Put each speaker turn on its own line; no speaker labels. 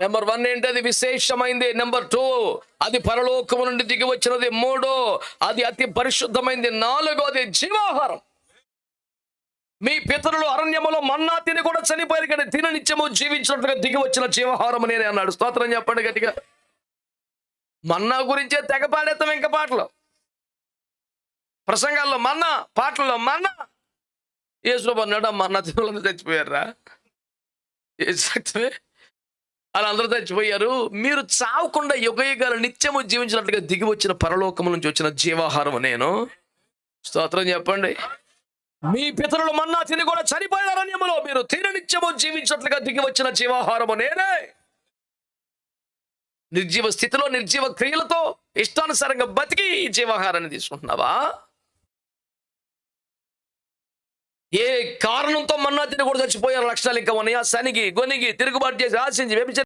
Number one ఏంటి అది విశేషమైంది. Number two అది పరలోకము నుండి దిగి వచ్చినది. మూడో అది అతి పరిశుద్ధమైంది. నాలుగోది జీవాహారం. మీ పితరులు అరణ్యములో మన్నా తిని కూడా చనిపోయారు కానీ తిన నిత్యము జీవించినట్లుగా దిగి వచ్చిన జీవహారం నేనే అన్నాడు. స్తోత్రం చెప్పండి గట్టిగా. మన్నా గురించే తెగ పాడేస్తాం ఇంకా పాటలు. ప్రసంగాల్లో మన్నా పాటల్లో మన్నా. యేసు అన్నాడు మన్నా తినలో చచ్చిపోయారా ఏ సత్యమే వాళ్ళందరూ చచ్చిపోయారు మీరు చావకుండా యుగయుగాలు నిత్యము జీవించినట్లుగా దిగి వచ్చిన పరలోకము నుంచి వచ్చిన జీవాహారం నేను. స్తోత్రం చెప్పండి. మీ పితరులు మన్నా తిని కూడా చనిపోయిన అరణ్యములో మీరు. తిని నిత్యము జీవించినట్లుగా దిగి వచ్చిన జీవాహారము నేనే. నిర్జీవ స్థితిలో నిర్జీవ క్రియలతో ఇష్టానుసారంగా బతికి ఈ జీవాహారాన్ని తీసుకుంటున్నావా? ఏ కారణంతో మన్నా తిని కూడా చచ్చిపోయారు లక్షణాలు ఇంకా ఉన్నాయా? శనికి గొనిగి తిరుగుబాటు చేసి ఆశించి వ్యభిచారం